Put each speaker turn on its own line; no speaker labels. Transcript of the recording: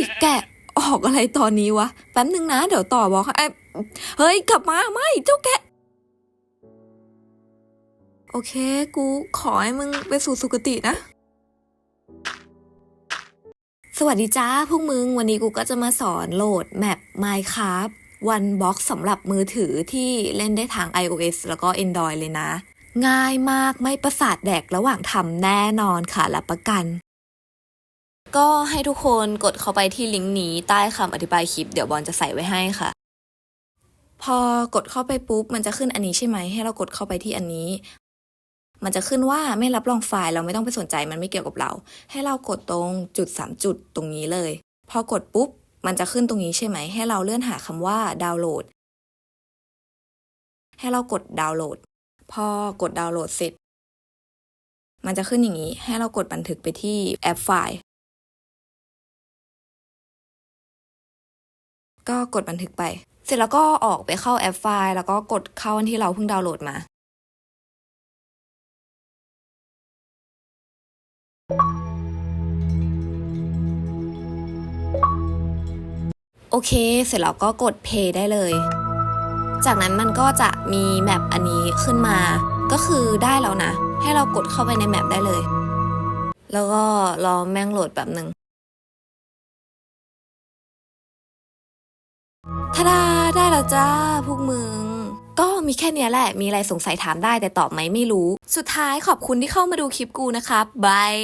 ยแกะออกอะไรตอนนี้วะ แป๊บนึงนะ เดี๋ยวต่อบอกเอ้ยเฮ้ย กลับมาไม่เจ้าแกะ โอเค กูขอให้มึงไปสู่สุคตินะ สวัสดีจ้าพวกมึง วันนี้กูก็จะมาสอนโหลดแมป Minecraft One Box สำหรับมือถือที่เล่นได้ทาง iOS แล้วก็ Android เลยนะ ง่ายมากไม่ประสาทแดกระหว่างทำแน่นอนค่ะรับประกัน ก็ให้ทุกคนกดเข้าไปที่ลิงก์นี้ใต้คำอธิบายคลิป เดี๋ยวบอลจะใส่ไว้ให้ค่ะ พอกดเข้าไปปุ๊บมันจะขึ้นอันนี้ใช่ไหมให้เรากดเข้าไปที่อันนี้ มันจะขึ้นว่าไม่รับรองไฟล์เราไม่ต้องไปสนใจมันไม่เกี่ยวกับเรา ให้เรากดตรงจุดสามจุดตรงนี้เลย พอกดปุ๊บมันจะขึ้นตรงนี้ใช่ไหม ให้เราเลื่อนหาคำว่าดาวน์โหลด ให้เรากดดาวน์โหลด พอกดดาวน์โหลดเสร็จ มันจะขึ้นอย่างนี้ ให้เรากดบันทึกไปที่แอปไฟล์ ก็กดบันทึกไป เสร็จแล้วก็ออกไปเข้าแอปไฟล์ แล้วก็กดเข้าอันที่เราเพิ่งดาวน์โหลดมา โอเค เสร็จแล้วก็กด play ได้เลย จากนั้นมันก็จะมีแมปอันนี้ขึ้นมา ก็คือได้แล้วนะ ให้เรากดเข้าไปในแมปได้เลย แล้วก็รอแม่งโหลดแบบหนึ่ง ทาดาได้แล้วจ้าพวกมึง ก็มีแค่เนี้ยแหละ มีอะไรสงสัยถามได้แต่ตอบไหมไม่รู้ สุดท้ายขอบคุณที่เข้ามาดูคลิปกูนะครับบาย